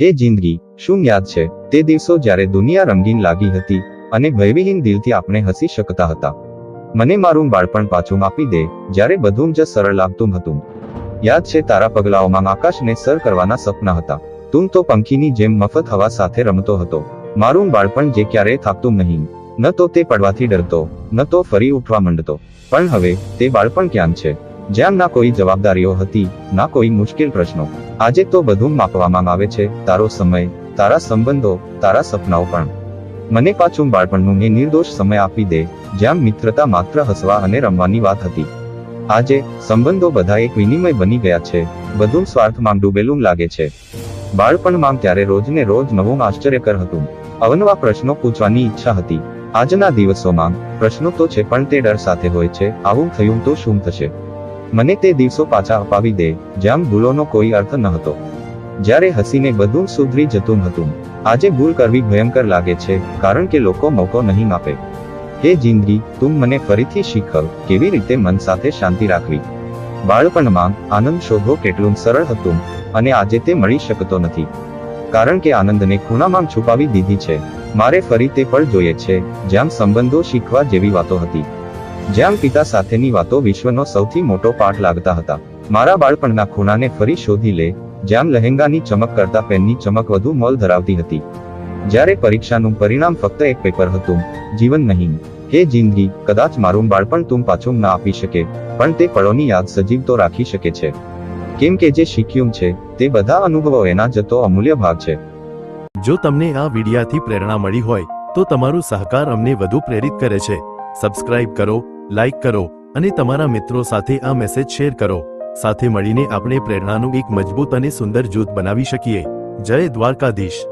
હે જિંદગી, શું યાદ છે? તે દિવસો જ્યારે દુનિયા રંગીન લાગી હતી અને ભયવિહીન દિલથી આપણે હસી શકતા હતા. મને મારું બાળપણ પાછું આપી દે, જ્યારે બધું જ સરળ લાગતું હતું. યાદ છે તારા પગલાઓમાં આકાશને સર કરવાના સપના હતા. તું તો પંખીની જેમ મફત હવા સાથે રમતો હતો. મારું બાળપણ જે ક્યારેય થાકતું નહીં. ન તો તે પડવાથી ડરતો, ન તો ફરી ઉઠવા માંડતો. પણ હવે, તે બાળપણ ક્યાં છે? જ્યાં ના કોઈ જવાબદારીઓ હતી, ના કોઈ મુશ્કેલ પ્રશ્નો. આજે તો બધું માપવામાં આવે છે, તારો સમય, તારા સંબંધો, તારા સપનાઓ પણ. મને પાછું બાળપણનું એ નિર્દોષ સમય આપી દે, જ્યાં મિત્રતા માત્ર હસવા અને રમવાની વાત હતી. આજે, સંબંધો બધા એક વિનિમય બની ગયા છે, બધું સ્વાર્થમાં ડૂબેલું લાગે છે. બાળપણમાં ત્યારે રોજને રોજ નવું આશ્ચર્યકર હતું. અવનવા પ્રશ્નો પૂછવાની ઈચ્છા હતી. આજના દિવસોમાં, પ્રશ્નો તો છે પણ તે ડર સાથે હોય છે, આવું થયું તો શું થશે? મને તે દિવસો પાછા અપાવી દે, જ્યાં ભૂલોનો કોઈ અર્થ ન હતો. જ્યારે હસીને બધું સુધરી જતું હતું. આજે ભૂલ કરવી ભયંકર લાગે છે, કારણ કે લોકો મોકો નહીં આપે હે જિંદગી, તું મને ફરીથી શીખવ, કેવી રીતે મન સાથે શાંતિ રાખવી. બાળપણમાં, આનંદ શોધવો કેટલું સરળ હતું, અને આજે તે મળી શકતો નથી. કારણ કે આનંદને ખૂણામાં છુપાવી દીધી છે. મારે ફરી તે પળ જોઈએ છે, જ્યાં સંબંધો શીખવા જેવી વાતો હતી. જ્યાં પિતા સાથેની વાતો વિશ્વનો સૌથી મોટો પાઠ લાગતા હતા. મારા બાળપણના ખૂણાને ફરી શોધી લે, જ્યાં લહેંગાની ચમક કરતા પેનની ચમક વધુ મોલ ધરાવતી હતી. જ્યારે પરીક્ષાનું પરિણામ ફક્ત એક પેપર હતું, જીવન નહીં. કે જિંદગી, કદાચ મારું બાળપણ તું પાછું ના આપી શકે, પણ તે પળોની યાદ સજીવ તો રાખી શકે છે. કેમ કે જે શીખ્યું છે, તે બધા અનુભવો એના જતો અમૂલ્ય ભાગ છે. જો તમને આ વિડિયાથી પ્રેરણા મળી હોય, તો તમારો સહકાર અમને વધુ પ્રેરિત કરે છે. સબસ્ક્રાઇબ કરો લાઇક કરો અને તમારા મિત્રો સાથે આ મેસેજ શેર કરો. સાથે મળીને આપણે પ્રેરણાનું એક મજબૂત અને સુંદર જૂથ બનાવી શકીએ. જય દ્વારકાધીશ.